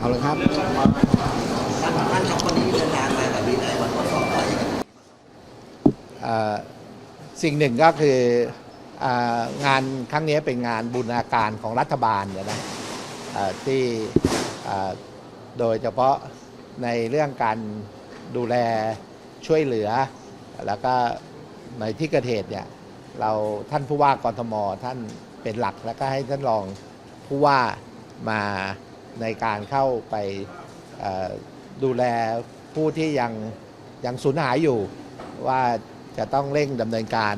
เอาเลยครับท่านท่านครับวันนี้เดินทางมากับวินัยวันทดสอบอะไรกันเอ่อสิ่งหนึ่งก็คืออางานครั้งนี้เป็นงานบูรณาการของรัฐบาลเนี่ยนะเอ่อที่เอ่อโดยเฉพาะในเรื่องการดูแลช่วยเหลือ แล้วก็ในที่เกิดเหตุเนี่ยเราท่านผู้ว่ากทมท่านเป็นหลักแล้วก็ให้ท่านรองผู้ว่ามา ในการเข้าไปดูแลผู้ที่ยังยังสูญหายอยู่ ว่าจะต้องเร่งดำเนินการ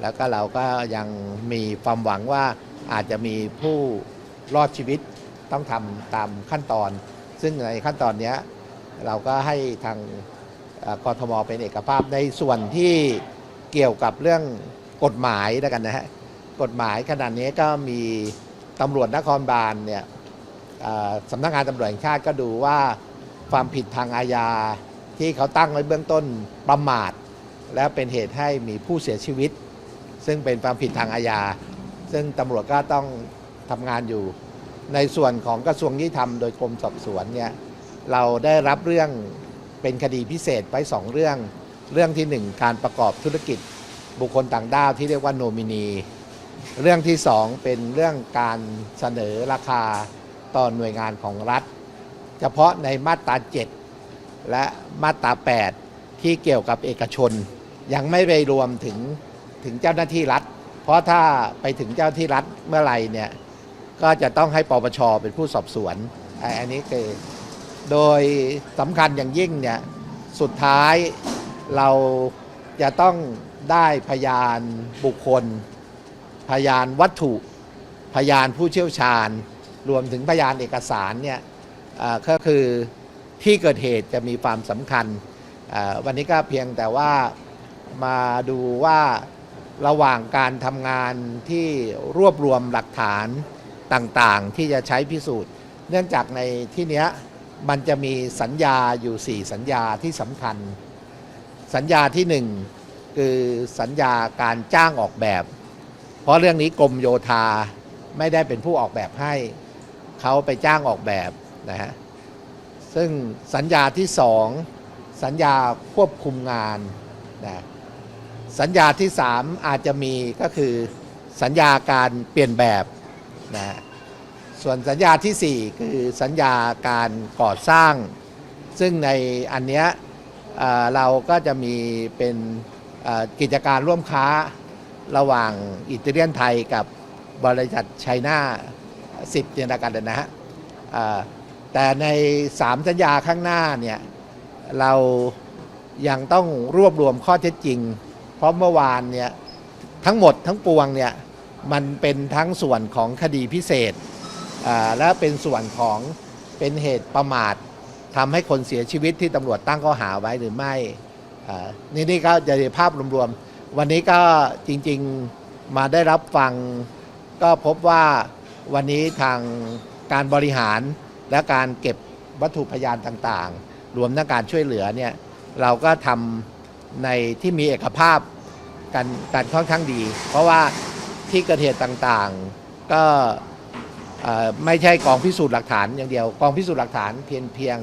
แล้วก็เราก็ยังมีความหวังว่าอาจจะมีผู้รอดชีวิตต้องทำตามขั้นตอน ซึ่งในขั้นตอนนี้เราก็ให้ทางกทมเป็นเอกภาพในส่วนที่เกี่ยวกับเรื่องกฎหมายแล้วกันนะฮะกฎหมายขนาดนี้ก็มีตำรวจนครบาลเนี่ย สำนักงานตำรวจแห่งชาติก็ดูว่าความผิดทางอาญาที่เขาตั้งไว้เบื้องต้นประมาท และเป็นเหตุให้มีผู้เสียชีวิต ซึ่งเป็นความผิดทางอาญา ซึ่งตำรวจก็ต้องทำงานอยู่ ในส่วนของกระทรวงยุติธรรมโดยกรมสอบสวนเนี่ยเราได้รับเรื่องเป็นคดีพิเศษไปสองเรื่อง เรื่องที่หนึ่งการประกอบธุรกิจบุคคลต่างด้าวที่เรียกว่าโนมินี เรื่องที่สองเป็นเรื่องการเสนอราคา ต่อหน่วยงานของรัฐ เฉพาะในมาตรา 7 และมาตรา 8 ที่เกี่ยวกับเอกชน ยังไม่ไปรวมถึงถึงเจ้าหน้าที่รัฐ เพราะถ้าไปถึงเจ้าที่รัฐเมื่อไหร่เนี่ยก็จะต้องให้ปปชเป็นผู้สอบสวน อันนี้คือโดยสำคัญอย่างยิ่งเนี่ยสุดท้ายเราจะต้องได้พยานบุคคล พยานวัตถุ พยานผู้เชี่ยวชาญ รวมถึงพยานเอกสารเนี่ยก็คือที่เกิดเหตุจะมีความสำคัญ วันนี้ก็เพียงแต่ว่ามาดูว่าระหว่างการทำงานที่รวบรวมหลักฐานต่างๆ ที่จะใช้พิสูจน์ เนื่องจากในที่นี้มันจะมีสัญญาอยู่ 4 สัญญาที่สำคัญ สัญญาทีหนึ่1 คือสัญญาการจ้างออกแบบ เพราะเรื่องนี้กรมโยธาไม่ได้เป็นผู้ออกแบบให้ เขาไปจ้างออกแบบนะฮะซึ่งสัญญาที่สองสัญญาควบคุมงานนะสัญญาที่สามอาจจะมีก็คือสัญญาการเปลี่ยนแบบนะส่วนสัญญาที่สี่คือสัญญาการก่อสร้าง ซึ่งในอันเนี้ยเเราก็จะมีเป็นกิจการร่วมค้าระหว่างอิตาเลียนไทยกับบริษัทไชน่า สิบเนี่ยนะกันนะฮะแต่ในสามสัญญาข้างหน้าเนี่ยเรายังต้องรวบรวมข้อเท็จจริง เพราะเมื่อวานเนี่ยทั้งหมดทั้งปวงเนี่ยมันเป็นทั้งส่วนของคดีพิเศษและเป็นส่วนของเป็นเหตุประมาททำให้คนเสียชีวิตที่ตำรวจตั้งข้อหาไว้หรือไม่นี่นี่ก็จะภาพรวมๆ วันนี้ก็จริงๆมาได้รับฟังก็พบว่า วันนี้ทางการบริหารและการเก็บวัตถุพยานต่างๆ รวมทั้งการช่วยเหลือเนี่ยเราก็ทำในที่มีเอกภาพกันกันค่อนข้างดี เพราะว่าที่เกิดเหตุต่างๆ ก็ไม่ใช่กองพิสูจน์หลักฐานอย่างเดียว กองพิสูจน์หลักฐานเพียงเพียง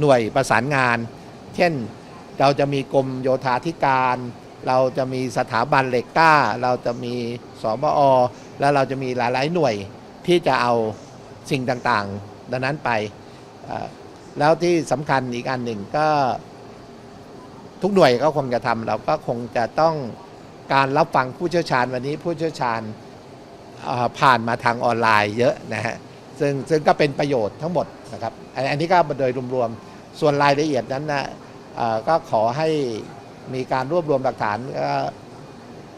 หน่วยประสานงาน เช่นเราจะมีกรมโยธาธิการ เราจะมีสถาบันเหล็กกล้า เราจะมีสมอ แล้วเราจะมีหลายๆหน่วย ที่จะเอาสิ่งต่างๆ ดังนั้นไป แล้วที่สำคัญอีกอันหนึ่งก็ทุกหน่วยก็คงจะทำเราก็คงจะต้องการรับฟังผู้เชี่ยวชาญวันนี้ผู้เชี่ยวชาญผ่านมาทางออนไลน์เยอะนะฮะซึ่งซึ่งก็เป็นประโยชน์ทั้งหมดนะครับ อันนี้ก็โดยรวมๆ ส่วนรายละเอียดนั้นนะก็ขอให้มีการรวบรวมหลักฐาน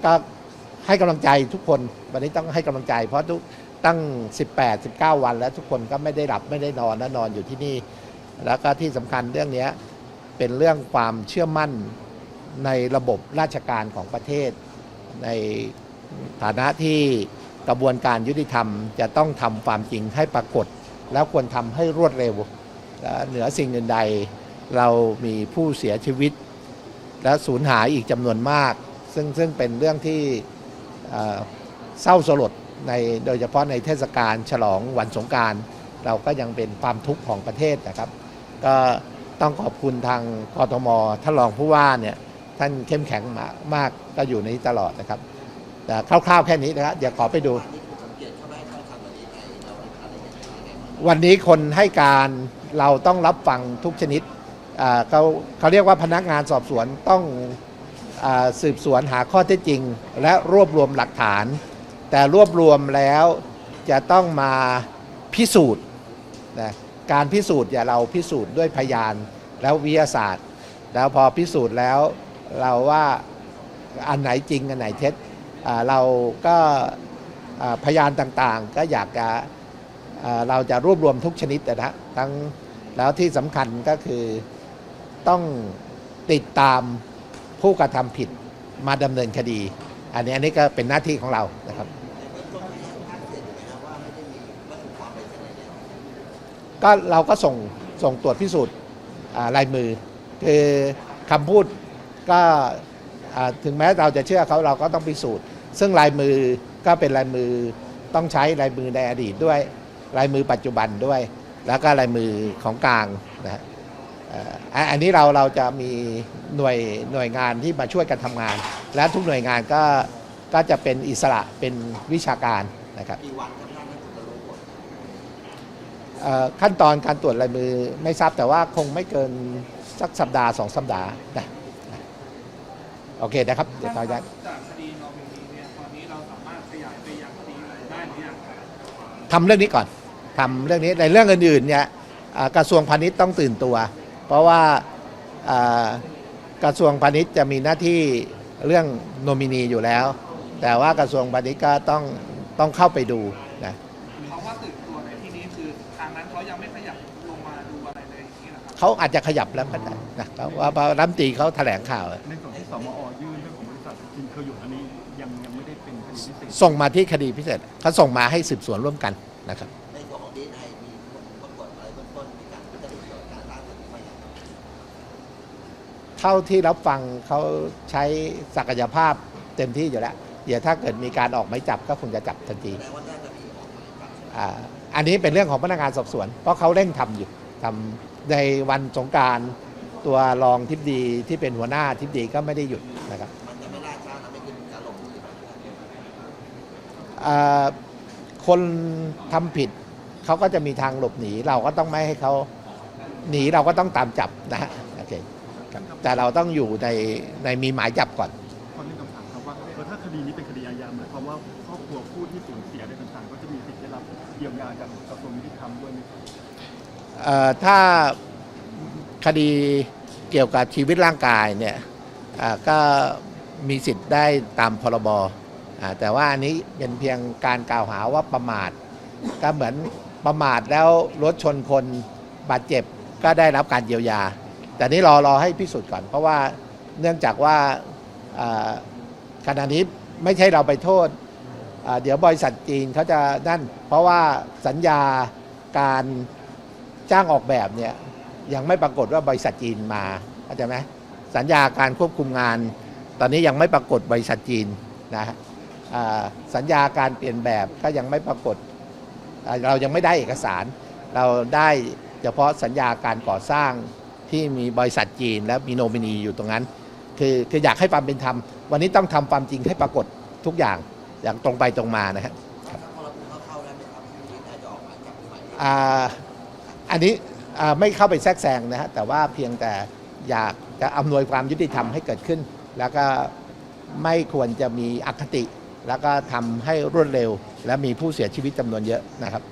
ก็ให้กำลังใจทุกคน วันนี้ต้องให้กำลังใจเพราะทุก ตั้ง 18 19 วัน แล้วทุกคนก็ไม่ได้หลับไม่ได้นอนและนอนอยู่ที่นี่ แล้วก็ที่สำคัญเรื่องนี้เป็นเรื่องความเชื่อมั่นในระบบราชการของประเทศ ในฐานะที่กระบวนการยุติธรรม จะต้องทำความจริงให้ปรากฏ แล้วควรทำให้รวดเร็วและเหนือสิ่งอื่นใด เรามีผู้เสียชีวิต และสูญหายอีกจำนวนมาก ซึ่งซึ่งเป็นเรื่องที่เศร้าสลด ในโดยเฉพาะในเทศกาลฉลองวันสงการ เราก็ยังเป็นความทุกข์ของประเทศนะครับ ก็ต้องขอบคุณทางกทมท่านรองผู้ว่าเนี่ยท่านเข้มแข็งมากมากก็อยู่ในนี้ตลอดนะครับ แต่คร่าวๆแค่นี้นะครับเดี๋ยวขอไปดู วันนี้คนให้การเราต้องรับฟังทุกชนิดเขาเขาเรียกว่าพนักงานสอบสวนต้องอสืบสวนหาข้อเท็จจริง และรวบรวมหลักฐาน แต่รวบรวมแล้วจะต้องมาพิสูจน์นะการพิสูจน์อย่าเราพิสูจน์ด้วยพยานแล้ววิทยาศาสตร์ แล้วพอพิสูจน์แล้วเราว่าอันไหนจริงอันไหนเท็จเราก็พยานต่างๆ ก็อยากจะเราจะรวบรวมทุกชนิดนะทั้งแล้วที่สำคัญก็คือต้องติดตามผู้กระทำผิดมาดำเนินคดี อันนี้อันนี้ก็เป็นหน้าที่ของเรานะครับ ก็เราก็ส่งส่งตรวจพิสูจน์ลายมือ คือคำพูดก็ถึงแม้เราจะเชื่อเขาเราก็ต้องพิสูจน์ ซึ่งลายมือก็เป็นลายมือต้องใช้ลายมือในอดีตด้วยลายมือปัจจุบันด้วย แล้วก็ลายมือของกลางนะฮะเอ่ออันอันนี้เราเราจะมีหน่วยหน่วยงานที่มาช่วยกันทำงาน และทุกหน่วยงานก็ก็จะเป็นอิสระเป็นวิชาการนะครับ กี่วันครับท่านถึงจะรู้ผล เอ่อ ขั้นตอนการตรวจลายมือไม่ทราบแต่ว่าคงไม่เกินสักสัปดาห์สองสัปดาห์นะโอเคนะครับเดี๋ยวขออนุญาตจากคดีนอมินีเนี่ยตอนนี้เราสามารถขยายไปยังคดีอะไรได้หรือยังทำเรื่องนี้ก่อนทำเรื่องนี้ในเรื่องอื่นๆเนี่ยกระทรวงพาณิชย์ต้องตื่นตัว เพราะว่ากระทรวงพาณิชย์จะมีหน้าที่เรื่องโนมินีอยู่แล้ว แต่ว่ากระทรวงพาณิชย์ก็ต้องต้องเข้าไปดู เหรอครับเขาอาจจะขยับแล้วก็ได้นะเพราะว่าเพราะรัฐมนตรีเขาแถลงข่าว ในส่วนที่สมอยื่นเรื่องของบริษัทจินเคยอยู่อันนี้ยังยังไม่ได้เป็นคดีพิเศษส่งมาที่คดีพิเศษเขาส่งมาให้สืบสวนร่วมกันนะครับในส่วนของดีไอมีผลปรากฏอะไรเบื้องต้นมีการทุจริตเกี่ยวกับการสร้างตึกไหมครับเท่าที่รับฟังเขาใช้ศักยภาพเต็มที่อยู่แล้วเดี๋ยวถ้าเกิดมีการออกหมายจับก็คงจะจับทันทีแสดงว่าน่าจะมีออกหมายจับอ่าอันนี้เป็นเรื่องของพนักงานสอบสวน เพราะเขาเร่งทำอยู่ทำ ในวันสงการตัวรองทิบดีที่เป็นหัวหน้าทิบดีก็ไม่ได้หยุดนะครับมันทำให้ขึ้นการลงมือแบบนี้อ่าคนทำผิดเขาก็จะมีทางหลบหนี เราก็ต้องไม่ให้เขาหนีเราก็ต้องตามจับนะฮะโอเคแต่เราต้องอยู่ในในมีหมายจับก่อนขอเรียนคำถามครับว่าถ้าคดีนี้เป็นคดีอาญาหมายความว่าครอบครัวผู้ที่สูญเสียอะไรต่างๆก็จะมีสิทธิ์ได้รับเยียวยาจากกระทรวงยุติธรรมด้วยไหมครับ ถ้าคดีเกี่ยวกับชีวิตร่างกายเนี่ยก็มีสิทธิ์ได้ตามพรบแต่ว่าอันนี้เป็นเพียงการกล่าวหาว่าประมาท ก็เหมือนประมาทแล้วรถชนคนบาดเจ็บก็ได้รับการเยียวยา แต่นี่รอรอให้พิสูจน์ก่อน เพราะว่าเนื่องจากว่าขณะนี้ไม่ใช่เราไปโทษ เดี๋ยวบริษัทจีนเขาจะนั่น เพราะว่าสัญญาการ จ้างออกแบบเนี่ยยังไม่ปรากฏว่าบริษัทจีนมาเข้าใจไหมสัญญาการควบคุมงาน ตอนนี้ยังไม่ปรากฏบริษัทจีนนะฮะอ่าสัญญาการเปลี่ยนแบบก็ยังไม่ปรากฏอ่าเรายังไม่ได้เอกสาร เราได้เฉพาะสัญญาการก่อสร้างที่มีบริษัทจีนและมีโนมินีอยู่ตรงนั้น คือคืออยากให้ความเป็นธรรม วันนี้ต้องทำความจริงให้ปรากฏทุกอย่างอย่างตรงไปตรงมานะฮะถ้าพอเราพูดเข้าๆได้ไหมครับที่น่าจะ อันนี้ไม่เข้าไปแทรกแซงนะฮะแต่ว่าเพียงแต่อยากจะอำนวยความยุติธรรมให้เกิดขึ้น แล้วก็ไม่ควรจะมีอคติ แล้วก็ทำให้รวดเร็ว และมีผู้เสียชีวิตจำนวนเยอะนะครับ